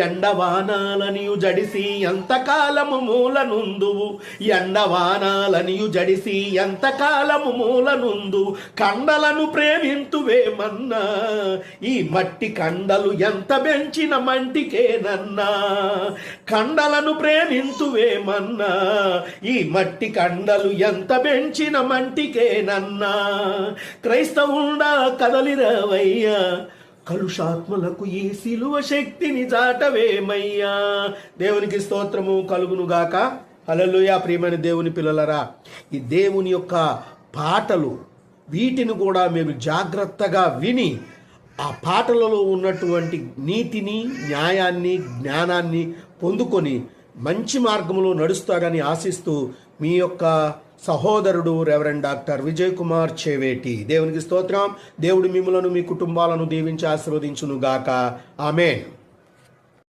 ఎండవానాలనియు జడిసి ఎంతకాలము మూలనుందువు? ఎండవానాలనియు జడిసి ఎంతకాలము మూలనుందు? కండలను ప్రేమింతువేమన్నా ఈ మట్టి కండలు ఎంత పెంచిన మంటికేనన్నా? కండలను ప్రేమింతువేమన్నా ఈ మట్టి కండలు ఎంత పెంచిన మంటికేనన్నా? క్రైస్తవుండా కదలిరవయ్యా కలుషాత్మలకు ఈ శిలువ శక్తిని చాటవేమయ్యా. దేవునికి స్తోత్రము కలుగునుగాక. గాక ప్రియమైన దేవుని పిల్లలరా ఈ దేవుని యొక్క పాటలు వీటిని కూడా మేము జాగ్రత్తగా విని ఆ పాటలలో ఉన్నటువంటి నీతిని న్యాయాన్ని జ్ఞానాన్ని పొందుకొని మంచి మార్గంలో నడుస్తారని ఆశిస్తూ మీ యొక్క సహోదరుడు రెవరెండ్ డాక్టర్ విజయ్ కుమార్ చేవేటి. దేవునికి స్తోత్రం. దేవుడు మిమ్మలను మీ కుటుంబాలను దీవించి ఆశీర్వదించును గాక ఆమెన్.